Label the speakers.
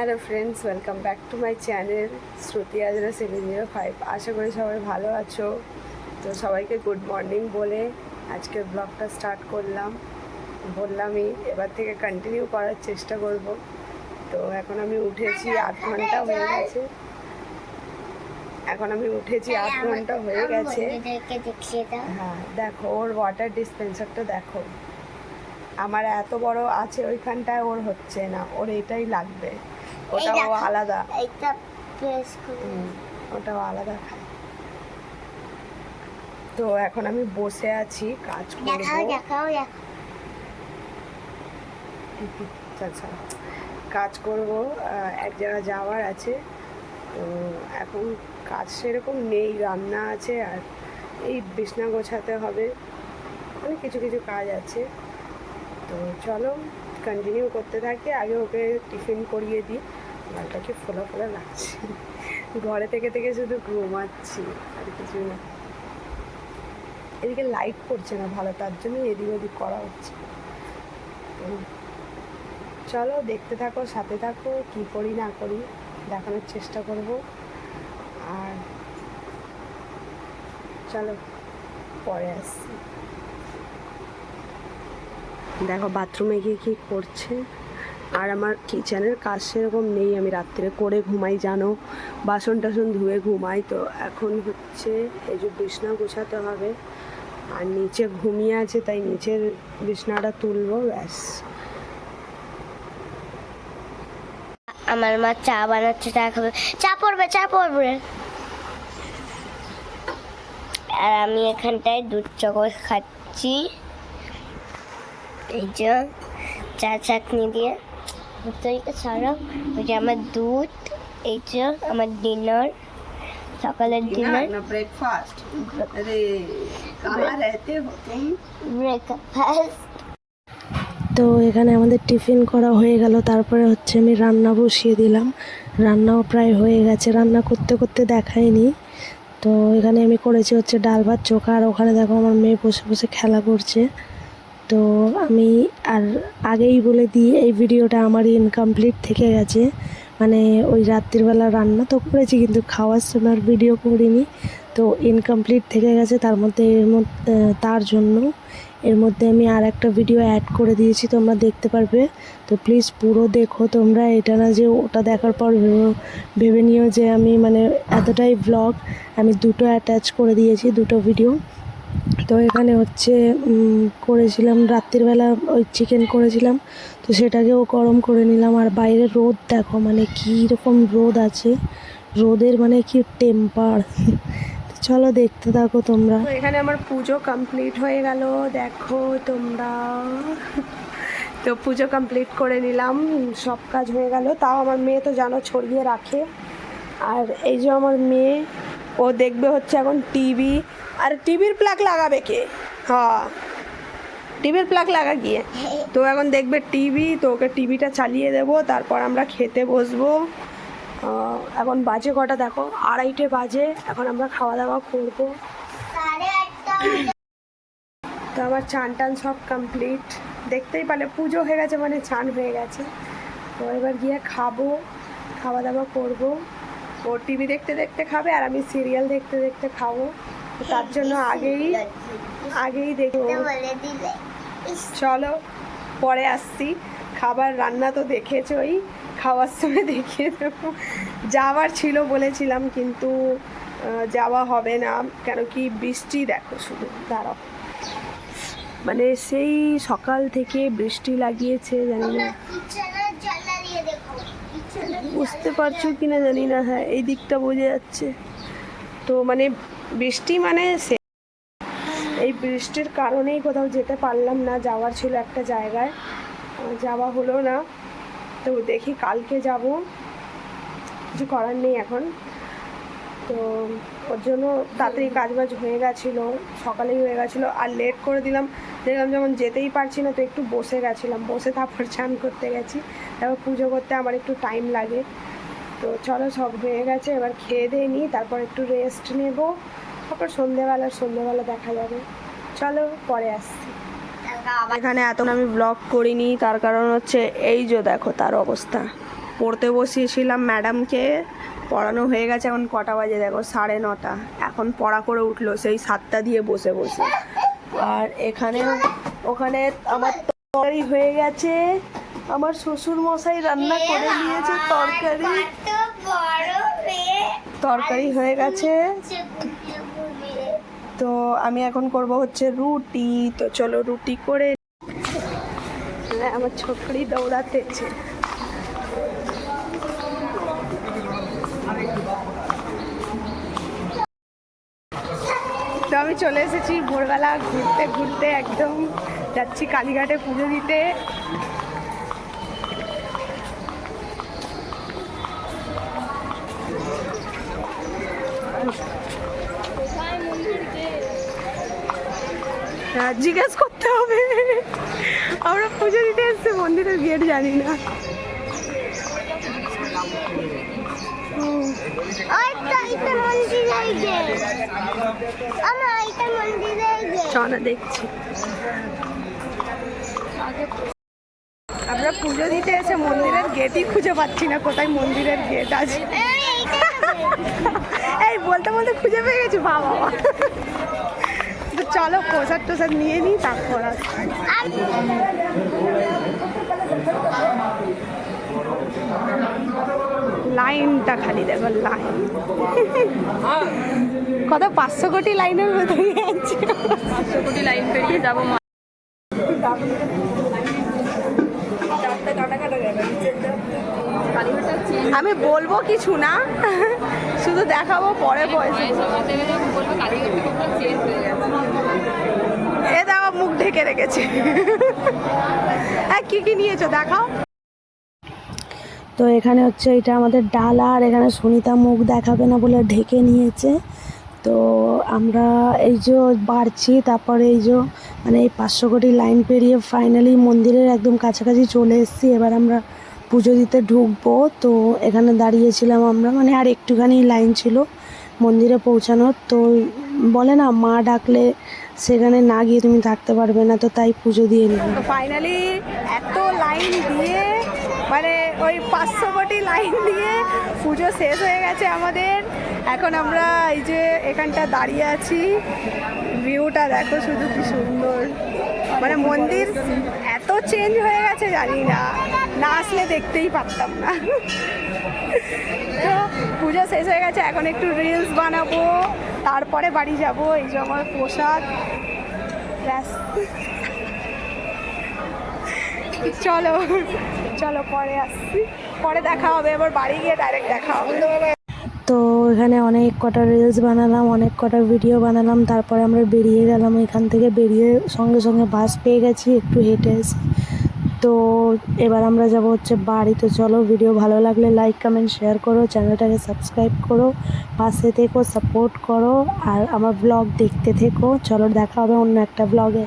Speaker 1: Hello friends welcome back to my channel Shruti Azra seven zero five আশা করি সবাই ভালো আছো। তো সবাইকে গুড মর্নিং বলে আজকের ব্লগটা স্টার্ট করলাম। বললামই এবার থেকে কন্টিনিউ করার চেষ্টা করব। তো এখন আমি উঠেছি আট ঘণ্টা হয়ে গেছে। এখন আমি উঠেছি আট ঘণ্টা হয়ে গেছে। হ্যাঁ দেখো ওর ওয়াটার ডিসপেন্সারটা দেখো। আমার এত বড় আছে ওইখানটায় ওর হচ্ছে না ওর এটাই লাগবে। ওটাও আলাদা। ওটাও আলাদা খায় তো এখন আমি বসে আছি কাজ করব।
Speaker 2: দেখাও দেখাও দেখাও।
Speaker 1: আচ্ছা কাজ করব এক জায়গা যাওয়ার আছে। তো এখন কাজ সেরকম নেই রান্না আছে আর এই বিছনা গোছাতে হবে। মানে কিছু কিছু কাজ আছে। তো চলো কন্টিনিউ করতে থাকি। আগে ওকে টিফিন করিয়ে দিই। গালটাকে ফোলা ফোলা লাগছে। ঘরে থেকে থেকে শুধু ঘুমাচ্ছি, আর কিছু না। এদিকে লাইট পড়ছে না ভালো, তার জন্য এদিক ওদিক করা হচ্ছে। চলো দেখতে থাকো, সাথে থাকো, কি করি না করি, দেখানোর চেষ্টা করব। আর চলো, পরে আসছি। দেখো বাথরুমে গিয়ে কী করছে? আর আমার কিচেনের কাজ সেরকম নেই, আমি রাত্রে করে ঘুমাই, জানো? বাসন টাসন ধুয়ে ঘুমাই, তো এখন হচ্ছে এই যে বিছনা গোছাতে হবে। আর নিচে ঘুমিয়ে আছে, তাই নিচের বিছনাটা তুলবো, ব্যাস।
Speaker 2: আমার মা চা বানাচ্ছে, চা খাবে। চা পড়বে চা পড়বে। আর আমি এখানটায় দুধ চকোস খাচ্ছি। এই যে চা চাটনি দিয়ে। দইটা ওই যে আমার দুধ এই আমার ডিনার সকালের ডিনার ব্রেকফাস্ট
Speaker 3: তো এখানে আমাদের টিফিন করা হয়ে গেল। তারপরে হচ্ছে আমি রান্না বসিয়ে দিলাম। রান্নাও প্রায় হয়ে গেছে। রান্না করতে করতে দেখায়নি। তো এখানে আমি করেছি হচ্ছে ডাল ভাত চোখা। আর ওখানে দেখো আমার মেয়ে বসে বসে খেলা করছে। তো আমি আর আগেই বলে দিই, এই ভিডিওটা আমার ইনকমপ্লিট থেকে গেছে। মানে ওই রাত্রিবেলা রান্না তো করেছি, কিন্তু খাওয়ার সময় ভিডিও করিনি। তো ইনকমপ্লিট থেকে গেছে, তার মধ্যে এর মধ্যে তার জন্য। এর মধ্যে আমি আর একটা ভিডিও অ্যাড করে দিয়েছি, তোমরা দেখতে পারবে। তো প্লিজ পুরো দেখো তোমরা, এটা না যে ওটা দেখার পর ভেবে- নিও যে আমি মানে এতটাই ব্লগ আমি দুটো অ্যাটাচ করে দিয়েছি, দুটো ভিডিও তো এখানে হচ্ছে করেছিলাম রাত্রিবেলা ওই চিকেন করেছিলাম। তো সেটাকেও গরম করে নিলাম। আর বাইরে রোদ, দেখো মানে কী রকম রোদ আছে। রোদের মানে কি টেম্পার চলো দেখতে থাকো তোমরা।
Speaker 1: এখানে আমার পুজো কমপ্লিট হয়ে গেল। দেখো তোমরা। তো পুজো কমপ্লিট করে নিলাম। সব কাজ হয়ে গেল। তাও আমার মেয়ে তো জানো ছড়িয়ে রাখে। আর এই যে আমার মেয়ে ও দেখবে হচ্ছে এখন টিভি। আর টিভির প্লাগ লাগাবে কে? হ্যাঁ। টিভির প্লাগ লাগা গিয়ে। তো এখন দেখবে টিভি, তো ওকে টিভিটা চালিয়ে দেবো, তারপর আমরা খেতে বসবো। এখন বাজে কটা, দেখো, আড়াইটে বাজে, এখন আমরা খাওয়া দাওয়া করব। তো আমার চান টান সব কমপ্লিট দেখতেই পারলে পুজো হয়ে গেছে মানে চান হয়ে গেছে। তো এবার গিয়ে খাব খাওয়া দাওয়া করব। ও টিভি দেখতে দেখতে খাবে আর আমি সিরিয়াল দেখতে দেখতে খাব। তার জন্য আগেই আগেই দেখব চলো, পরে আসছি। খাবার রান্না তো দেখেছই, খাওয়ার সময় দেখিয়ে দেবো। যাওয়ার ছিল বলেছিলাম কিন্তু যাওয়া হবে না। কেন কি বৃষ্টি দেখো শুধু, দাঁড়াও। মানে সেই সকাল থেকে বৃষ্টি লাগিয়েছে, জানি না
Speaker 2: কিচেনের জ্বালিয়ে দেখো কিচেনের
Speaker 1: বুঝতে পারছ কি না জানি না হ্যাঁ এই দিকটা বোঝা যাচ্ছে। তো মানে বৃষ্টি মানে এই বৃষ্টির কারণেই কোথাও যেতে পারলাম না, যাওয়ার ছিল একটা জায়গায়। যাওয়া হলো না। তো দেখি কালকে যাব। কিছু করার নেই এখন। তো ওর জন্য তাড়াতাড়ি কাজবাজ হয়ে গেছিল, সকালেই হয়ে গেছিল, আর লেট করে দিলাম। দেখলাম যেমন যেতেই পারছি না, তো একটু বসে গেছিলাম। বসে তারপর চান করতে গেছি। তারপর পুজো করতে আমার একটু টাইম লাগে। তো চলো, সব হয়ে গেছে। এবার খেয়ে দিয়ে নিই, তারপর একটু রেস্ট নেব। তারপর সন্ধেবেলা সন্ধেবেলা দেখা যাবে। চলো, পরে আসছি। এখানে এত আমি ব্লগ করিনি, তার কারণ হচ্ছে এই যে দেখো তার অবস্থা। পড়তে বসিয়েছিলাম ম্যাডামকে পড়ানো হয়ে গেছে এখন কটা বাজে? দেখো, সাড়ে নটা। এখন পড়া করে উঠল, সেই সাতটা দিয়ে বসে বসে। আর এখানে ওখানে আমার তরকারি হয়ে গেছে। আমার শ্বশুর মশাই রান্না করে নিয়েছে তরকারি। তরকারি হয়ে গেছে। তো আমি এখন করব হচ্ছে রুটি। তো চলো রুটি করে আমার ছোকরি দৌড়াতেছে। আমি চলে এসেছি ভোরবেলা ঘুরতে ঘুরতে একদম যাচ্ছি কালীঘাটে পুজো দিতে। হ্যাঁ জিজ্ঞেস করতে হবে। আমরা পুজো দিতে এসছি, মন্দিরের গেট জানি না। দেখছি। আমরা পুজো দিতে এসে মন্দিরের গেটই খুঁজে পাচ্ছি না কোথায় মন্দিরের গেট আছে। এই বলতে বলতে খুঁজে পেয়ে গেছি বাবা। তো চলো প্রসাদ টোসাদ নিয়ে নিই তারপর লাইনটা খালি দেখো লাইন। কত পাঁচশো কোটি লাইনের আছে
Speaker 4: পাঁচশো কোটি লাইন পেরিয়ে যাব
Speaker 1: আমি বলব কিছু না শুধু দেখাবো পরে বয়স এ দেখো মুখ ঢেকে রেখেছে। হ্যাঁ কি কি নিয়েছো দেখাও।
Speaker 3: তো এখানে হচ্ছে এটা আমাদের ডালা, আর এখানে সুনিতা মুখ দেখাবে না বলে ঢেকে নিয়েছে। তো আমরা এই যে বাড়ছি, তারপরে এই যে মানে এই পাঁচশো কোটি লাইন পেরিয়ে ফাইনালি মন্দিরের একদম কাছাকাছি চলে এসেছি। এবার আমরা পুজো দিতে ঢুকবো। তো এখানে দাঁড়িয়েছিলাম আমরা মানে আর একটুখানি লাইন ছিল মন্দিরে পৌঁছানোর। তো বলে না, মা ডাকলে সেখানে না গিয়ে তুমি থাকতে পারবে না, তো তাই পুজো দিয়ে নিলাম।
Speaker 1: ফাইনালি এত লাইন দিয়ে মানে ওই পাঁচশো কোটি লাইন দিয়ে পুজো শেষ হয়ে গেছে আমাদের। এখন আমরা এই যে এখানটা দাঁড়িয়ে আছি। ভিউটা দেখো শুধু কি সুন্দর। মানে মন্দির এত চেঞ্জ হয়ে গেছে জানি না। না আসলে দেখতেই পারতাম না। তো পুজো শেষ হয়ে গেছে, এখন একটু রিলস বানাবো। তারপরে বাড়ি যাব, এই যে আমার পোশাক। ব্যাস। চলো। চলো, পরে আসছি। পরে দেখা হবে, এবার বাড়ি গিয়ে ডাইরেক্ট দেখা হবে।
Speaker 3: তো এখানে অনেক কটা রিলস বানালাম, অনেক কটা ভিডিও বানালাম, তারপরে আমরা বেরিয়ে গেলাম। এখান থেকে বেরিয়ে সঙ্গে সঙ্গে বাস পেয়ে গেছি, একটু হেঁটে এসে। তো এবার আমরা যাব হচ্ছে বাড়ি। তো চলো ভিডিও ভালো লাগলে লাইক কমেন্ট শেয়ার করো চ্যানেলটাকে সাবস্ক্রাইব করো, পাশে থেকো সাপোর্ট করো, আর আমার ব্লগ দেখতে থেকো। চলো, দেখা হবে অন্য একটা ব্লগে